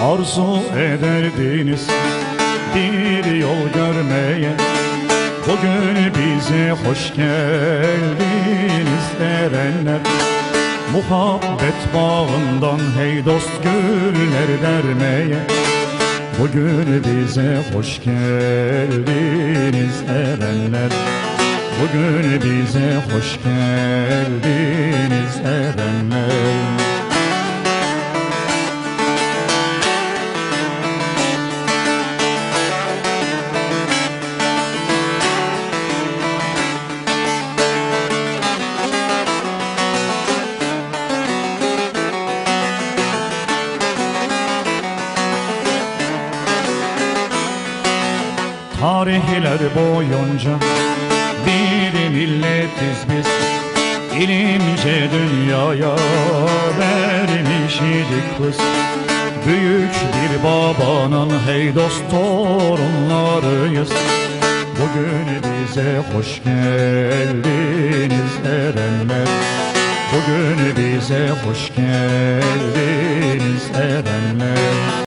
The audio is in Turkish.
Arzu ederdiniz bir yol görmeye. Bugün bize hoş geldiniz erenler Muhabbet bağından hey dost güller dermeye. Bugün bize hoş geldiniz erenler Bugün bize hoş geldiniz Tarihler boyunca bir milletiz biz. İlimce dünyaya vermiş idik kız Büyük bir babanın hey dost torunlarıyız. Bugün bize hoş geldiniz erenler. Bugün bize hoş geldiniz